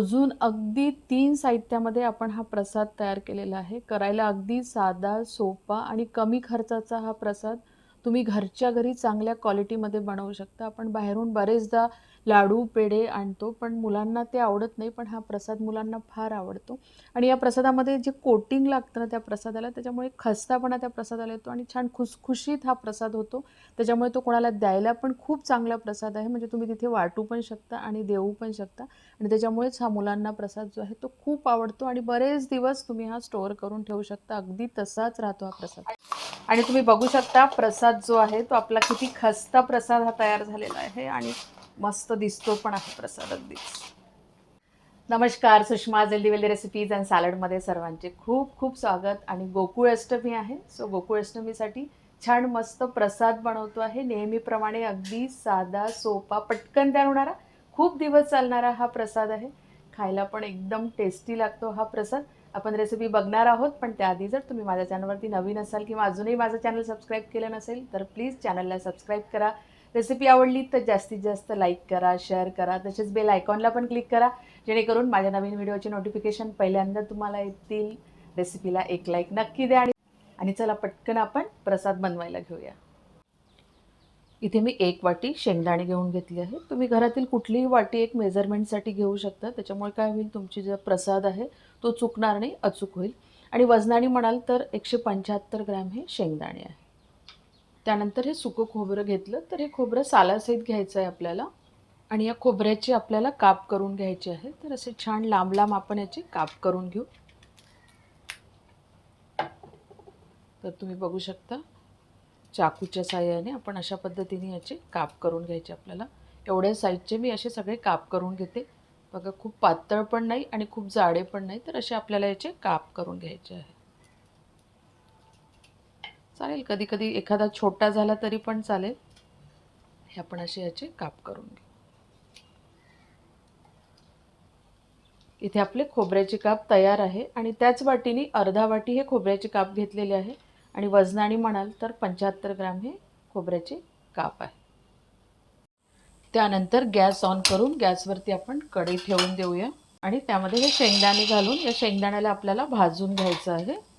मोजून अगदी तीन साहित्यामध्ये आपण हा प्रसाद तयार केलेला आहे. करायला अगदी साधा सोपा आणि कमी खर्चाचा हा प्रसाद तुम्ही घरच्या घरी चांगल्या क्वालिटीमध्ये बनवू शकता. आपण बाहेरून बरेचदा लाडू पेढे आणतो पण मुलांना ते आवडत नाही पण हा प्रसाद मुलांना फार आवडतो. आणि या प्रसादामध्ये जे कोटिंग लागतं ना त्या प्रसादाला त्याच्यामुळे खस्तापणा त्या प्रसादाला येतो आणि छान खुसखुशीत हा प्रसाद होतो. त्याच्यामुळे तो कोणाला द्यायला पण खूप चांगला प्रसाद आहे. म्हणजे तुम्ही तिथे वाटू पण शकता आणि देऊ पण शकता. आणि त्याच्यामुळेच हा मुलांना प्रसाद जो आहे तो खूप आवडतो आणि बरेच दिवस तुम्ही हा स्टोअर करून ठेवू शकता. अगदी तसाच राहतो हा प्रसाद. आणि तुम्ही बघू शकता प्रसाद जो आहे तो आपला किती खस्ता प्रसाद हा तयार झालेला आहे. आणि मस्त दिसतो पण आहे प्रसाद अगदीच नमस्कार सुषमा हेल्दी रेसिपीज अँड सॅलडमध्ये सर्वांचे खूप खूप स्वागत. आणि गोकुळ अष्टमी आहे सो गोकुळ अष्टमीसाठी छान मस्त प्रसाद बनवतो आहे. नेहमीप्रमाणे अगदी साधा सोपा पटकन तयार होणारा खूप दिवस चालणारा हा प्रसाद आहे. खायला पण एकदम टेस्टी लागतो हा प्रसाद. आपण रेसिपी बघणार आहोत पण त्याआधी जर तुम्ही माझ्या चॅनलवरती नवीन असाल किंवा अजूनही माझं चॅनल सबस्क्राईब केलं नसेल तर प्लीज चॅनलला सबस्क्राईब करा. रेसिपी आवडली तर जास्तीत जास्त लाईक करा शेअर करा. तसेच बेल आयकॉनला पण क्लिक करा. जेणेकरून माझ्या नवीन व्हिडिओचे नोटिफिकेशन पहिल्यांदा तुम्हाला येतील. रेसिपीला एक लाईक नक्की द्या आणि आणि चला पटकन आपण प्रसाद बनवायला घेऊया. इथे मी एक वाटी शेंगदाणे घेऊन घेतली आहे तुम्ही घरातील कुठलीही वाटी एक मेजरमेंटसाठी घेऊ शकता. त्याच्यामुळे काय होईल? तुमची जो प्रसाद आहे तो चुकणार नाही अचूक होईल. आणि वजनाने म्हणाल तर एकशे पंच्याहत्तर ग्रॅम हे शेंगदाणे आहे. त्यानंतर हे सुकं खोबरं घेतलं तर हे खोबरं सालासहित घ्यायचं आहे आपल्याला. आणि या खोबऱ्याचे आपल्याला काप करून घ्यायचे आहे तर असे छान लांब लांब आपण याचे काप करून घेऊ. तर तुम्ही बघू शकता चाकूच्या साह्याने आपण अशा पद्धतीने याचे काप करून घ्यायचे आपल्याला. एवढ्या साईजचे मी असे सगळे काप करून घेते. बघा खूप पातळ पण नाही आणि खूप जाडे पण नाही तर असे आपल्याला याचे काप करून घ्यायचे आहे. चालेल कधी कधी एखादा छोटा झाला तरी पण चालेल. हे आपण असे याचे काप करून घेऊ. इथे आपले खोबऱ्याचे काप तयार आहे आणि त्याच वाटीने अर्धा वाटी हे खोबऱ्याचे काप घेतलेले आहे. आणि वजनाने म्हणाल तर पंच्याहत्तर ग्रॅम हे खोबऱ्याचे काप आहे. त्यानंतर गॅस ऑन करून गॅसवरती आपण कढई ठेवून देऊया. आणि त्यामध्ये हे शेंगदाणे घालून या शेंगदाण्याला आपल्याला भाजून घ्यायचं आहे.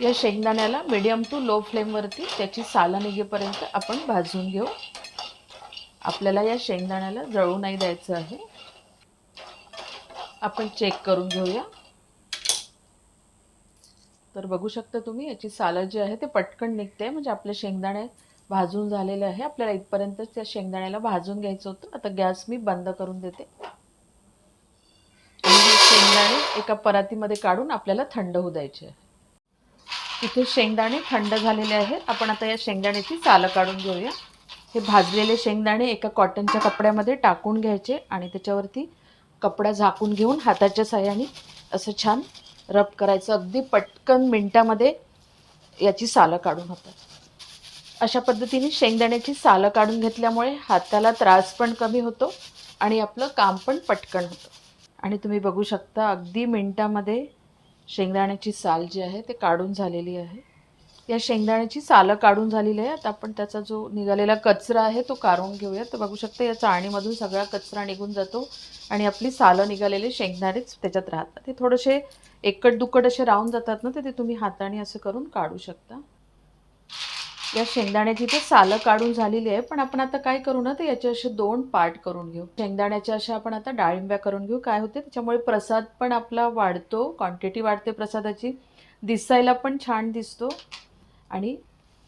या शेंगदाण्याला मिडियम टू लो फ्लेमवरती त्याची सालं निघेपर्यंत आपण भाजून घेऊ. आपल्याला या शेंगदाण्याला जळू नाही द्यायचं आहे. आपण चेक करून घेऊया. तर बघू शकता तुम्ही याची सालं जी आहे ते पटकन निघते. म्हणजे आपले शेंगदाणे भाजून झालेले आहे. आपल्याला इथपर्यंत त्या शेंगदाण्याला भाजून घ्यायचं होतं. आता गॅस मी बंद करून देते. शेंगदाणे एका परातीमध्ये काढून आपल्याला थंड होऊ द्यायचे आहे. इथे शेंगदाणे थंड झालेले आहेत. आपण आता या शेंगदाण्याची सालं काढून घेऊया. हे भाजलेले शेंगदाणे एका कॉटनच्या कपड्यामध्ये टाकून घ्यायचे आणि त्याच्यावरती कपडा झाकून घेऊन हाताच्या साह्याने असं छान रब करायचं. अगदी पटकन मिनटामध्ये याची सालं काढून होतात. अशा पद्धतीने शेंगदाण्याची सालं काढून घेतल्यामुळे हाताला त्रास पण कमी होतो आणि आपलं काम पण पटकन होतं. आणि तुम्ही बघू शकता अगदी मिनटामध्ये शेंगदाण्याची साल जी आहे ते काढून झालेली आहे. या शेंगदाण्याची सालं काढून झालेली आहे आता आपण त्याचा जो निघालेला कचरा आहे तो काढून घेऊया. तर बघू शकता या चाळणीमधून सगळा कचरा निघून जातो आणि आपली सालं निघालेले शेंगदाणेच त्याच्यात राहतात. ते थोडेसे एकट दुकट असे राहून जातात ना ते तुम्ही हाताने असं करून काढू शकता. या शेंगदाण्याची तर सालं काढून झालेली आहे. पण आपण आता काय करू ना तर याचे असे दोन पार्ट करून घेऊ. शेंगदाण्याच्या अशा आपण आता डाळिंब्या करून घेऊ. काय होते? त्याच्यामुळे प्रसाद पण आपला वाढतो. क्वांटिटी वाढते प्रसादाची. दिसायला पण छान दिसतो. आणि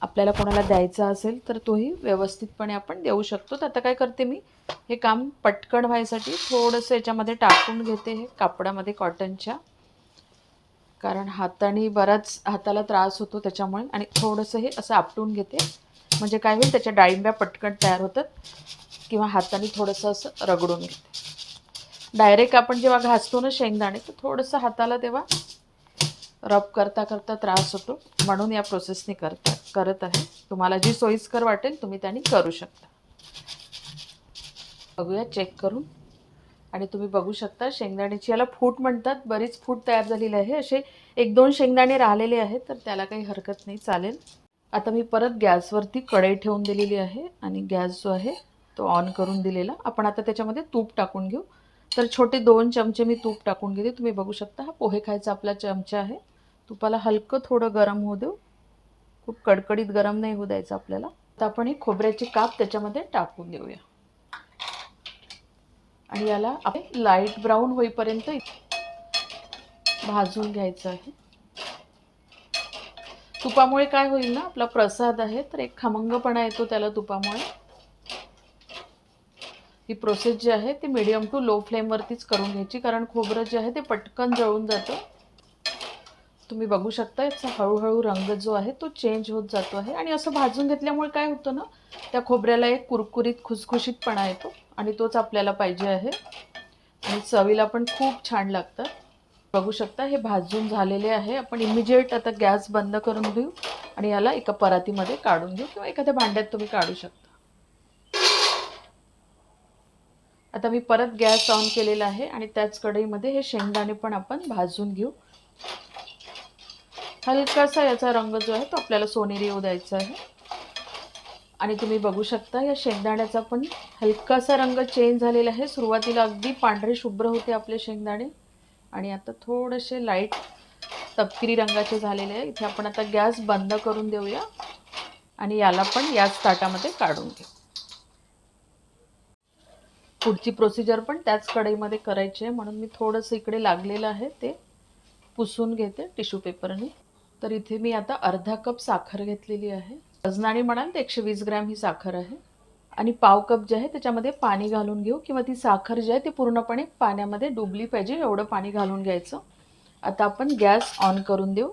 आपल्याला कोणाला द्यायचा असेल तर तोही व्यवस्थितपणे आपण देऊ शकतो. तर आता काय करते मी? हे काम पटकन व्हायसाठी थोडंसं याच्यामध्ये टाकून घेते. हे कापडामध्ये कॉटनच्या कारण हाताने बराच हाताला त्रास होतो त्याच्यामुळे आणि थोडंसं हे असं आपटून घेते. म्हणजे काय होईल त्याच्या डाळिंब्या पटकन तयार होतात किंवा हाताने थोडंसं असं रगडून घेते. डायरेक्ट आपण जेव्हा घासतो ना शेंगदाणे तर थोडंसं हाताला तेव्हा रब करता करता त्रास होतो. म्हणून या प्रोसेसने करता करत आहे. तुम्हाला जी सोयीस्कर वाटेल तुम्ही त्यांनी करू शकता. बघूया चेक करून. आणि तुम्ही बघू शकता शेंगदाण्याची याला फूट म्हणतात बरीच फूट तयार झालेली आहे. असे एक दोन शेंगदाणे राहिलेले आहेत तर त्याला काही हरकत नाही चालेल. आता मी परत गॅसवरती कढई ठेवून दिलेली आहे आणि गॅस जो आहे तो ऑन करून दिलेला. आपण आता त्याच्यामध्ये तूप टाकून घेऊ. तर छोटे दोन चमचे मी तूप टाकून घेते. तुम्ही बघू शकता हा पोहे खायचा आपला चमचा आहे. तुपाला हलकं थोडं गरम होऊ देऊ. खूप कडकडीत गरम नाही होऊ द्यायचं आपल्याला. आता आपण हे खोबऱ्याचे काप त्याच्यामध्ये टाकून देऊया. आणि याला आपण लाइट ब्राऊन होईपर्यंत भाजून घ्यायचं आहे. तुपामुळे काय होईल ना आपला प्रसाद आहे तर एक खमंगपणा येतो त्याला तुपामुळे. ही प्रोसेस जी आहे ती मिडियम टू लो फ्लेमवरतीच करून घ्यायची कारण खोबरं जे आहे ते पटकन जळून जातं. तुम्ही बघू शकता याचा हळूहळू रंग जो आहे तो चेंज होत जातो आहे. आणि असं भाजून घेतल्यामुळे काय होतं ना त्या खोबऱ्याला एक कुरकुरीत खुसखुशीतपणा येतो. आणि तोच आपल्याला पाहिजे आहे. आणि चवीला पण खूप छान लागतं. बघू शकता हे भाजून झालेले आहे. आपण इमिजिएट आता गॅस बंद करून देऊ आणि याला एका परातीमध्ये काढून घेऊ किंवा एखाद्या भांड्यात तुम्ही काढू शकता. आता मी परत गॅस ऑन केलेला आहे आणि त्याच कढईमध्ये हे शेंगदाणे पण आपण भाजून घेऊ. हलकासा याचा रंग जो आहे तो आपल्याला सोनेरी येऊ द्यायचा आहे. आणि तुम्ही बघू शकता या शेंगदाण्याचा पण हलकासा रंग चेंज झालेला आहे. सुरुवातीला अगदी पांढरे शुभ्र होते आपले शेंगदाणे. आणि आता थोडेसे लाइट तपकिरी रंगाचे झालेले आहे. इथे आपण आता गॅस बंद करून देऊया. आणि याला पण याच ताटामध्ये काढून घेऊ पुढची प्रोसिजर पण त्याच कढईमध्ये करायची आहे. म्हणून मी थोडंसं इकडे लागलेलं आहे ते पुसून घेते टिश्यू पेपरने तर इथे मी आता अर्धा कप साखर घेतलेली आहे. अजनाणी म्हणाल तर एकशे वीस ग्रॅम ही साखर आहे. आणि पाव कप जे आहे त्याच्यामध्ये पाणी घालून घेऊ किंवा ती साखर जी आहे ती पूर्णपणे पाण्यामध्ये डुबली पाहिजे एवढं पाणी घालून घ्यायचं. आता आपण गॅस ऑन करून देऊ.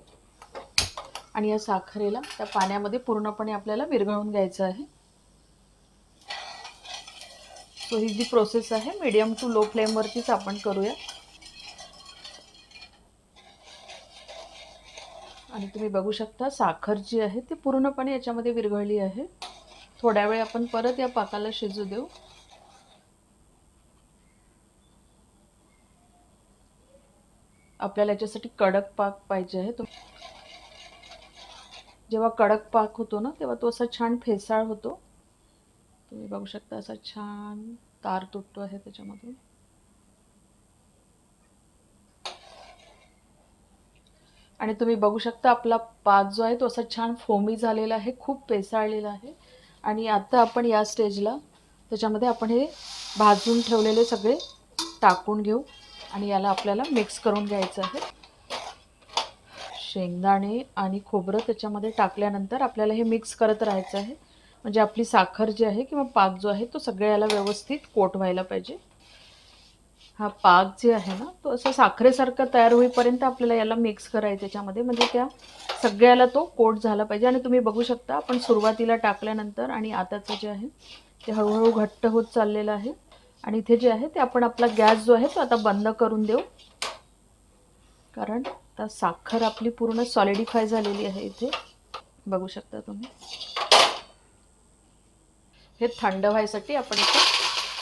आणि या साखरेला त्या पाण्यामध्ये पूर्णपणे आपल्याला विरघळून घ्यायचं आहे. सो ही जी प्रोसेस आहे मीडियम टू लो फ्लेमवरतीच आपण करूया. आणि तुम्ही बघू शकता साखर जी आहे ती पूर्णपणे याच्यामध्ये विरघळली आहे. थोड्या वेळ आपण परत या पाकाला शिजू देऊ. आपल्याला याच्यासाठी कडक पाक पाहिजे आहे. तो जेव्हा कडक पाक होतो ना तेव्हा तो असा छान फेसाळ होतो. तुम्ही बघू शकता असा छान तार तुटतो आहे त्याच्यामधून. आणि तुम्ही बघू शकता आपला पाक जो आहे तो असा छान फोमी झालेला आहे खूप पेसाळलेला आहे. आणि आता आपण या स्टेजला त्याच्यामध्ये आपण हे भाजून ठेवलेले सगळे टाकून घेऊ. आणि याला आपल्याला मिक्स करून घ्यायचं आहे. शेंगदाणे आणि खोबरं त्याच्यामध्ये टाकल्यानंतर आपल्याला हे मिक्स करत राहायचं आहे. म्हणजे आपली साखर जी आहे किंवा पाक जो आहे तो सगळ्याला व्यवस्थित कोट व्हायला पाहिजे. हा पाक जे आहे ना तो असं साखरेसारखं तयार होईपर्यंत आपल्याला याला मिक्स करायचं त्याच्यामध्ये म्हणजे त्या सगळ्याला तो कोट झाला पाहिजे. आणि तुम्ही बघू शकता आपण सुरुवातीला टाकल्यानंतर आणि आताचं जे आहे ते हळूहळू घट्ट होत चाललेलं आहे. आणि इथे जे आहे ते आपण आपला गॅस जो आहे तो आता बंद करून देऊ. कारण आता साखर आपली पूर्ण सॉलिडिफाय झालेली आहे इथे. बघू शकता तुम्ही. हे थंड व्हायसाठी आपण इथे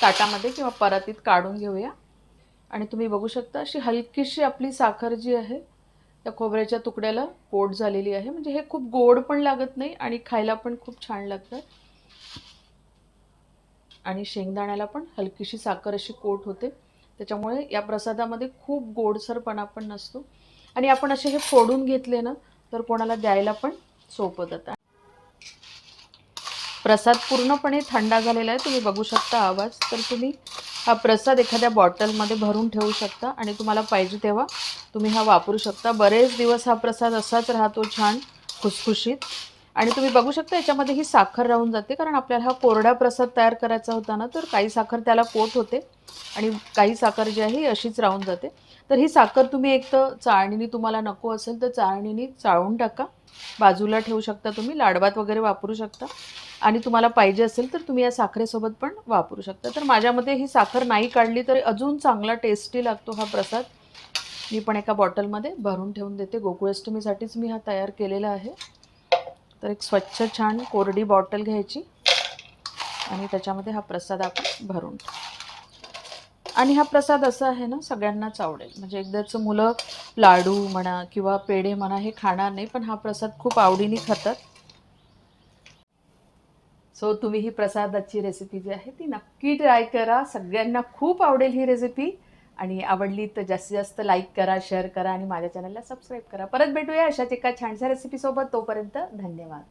ताटामध्ये किंवा परातीत काढून घेऊया. आणि तुम्ही बघू शकता अशी हलकीशी आपली साखर जी आहे त्या खोबऱ्याच्या तुकड्याला कोट झालेली आहे. म्हणजे हे खूप गोड पण लागत नाही आणि खायला पण खूप छान लागतं. आणि शेंगदाण्याला पण हलकीशी साखर अशी कोट होते. त्याच्यामुळे या प्रसादामध्ये खूप गोडसरपणा पण नसतो. आणि आपण असे हे फोडून घेतले ना तर कोणाला द्यायला पण सोपं जातं. प्रसाद पूर्णपणे थंडा झालेला आहे. तुम्ही बघू शकता आवाज. तर तुम्ही हा प्रसाद एखाद्या बॉटलमध्ये भरून ठेवू शकता आणि तुम्हाला पाहिजे तेव्हा तुम्ही हा वापरू शकता. बरेच दिवस हा प्रसाद असाच राहतो छान खुसखुशीत. आणि तुम्ही बघू शकता याच्यामध्ये ही साखर राहून जाते. कारण आपल्याला हा कोरडा प्रसाद तयार करायचा होता ना तर काही साखर त्याला कोट होते आणि काही साखर जी आहे अशीच राहून जाते. तर ही साखर तुम्ही एक तर चाळणीने तुम्हाला नको असेल तर चाळणीने चाळून टाका. बाजूला ठेवू शकता तुम्ही लाडवात वगैरे वापरू शकता. आणि तुम्हाला पाहिजे असेल तर तुम्ही या साखरेसोबत पण वापरू शकता. तर माझ्यामध्ये ही साखर नाही काढली तरी अजून चांगला टेस्टी लागतो हा प्रसाद. मी पण एका बॉटलमध्ये भरून ठेवून देते. गोकुळाष्टमीसाठीच मी हा तयार केलेला आहे. तर एक स्वच्छ छान कोरडी बॉटल घ्यायची. आणि त्याच्यामध्ये हा प्रसाद आपण भरून ठेवू. आणि हा प्रसाद असा आहे ना सगळ्यांनाच आवडेल. म्हणजे एकदाचं मुलं लाडू म्हणा किंवा पेढे म्हणा हे खाणार नाही पण हा प्रसाद खूप आवडीने खातात. सो तुम्ही ही प्रसादाची रेसिपी जी आहे ती नक्की ट्राय करा. सगळ्यांना खूप आवडेल ही रेसिपी आणि आवडली तर जास्तीत जास्त लाईक करा शेअर करा आणि माझ्या चॅनलला सबस्क्राईब करा. परत भेटूया अशाच एका छानशा रेसिपीसोबत तोपर्यंत धन्यवाद.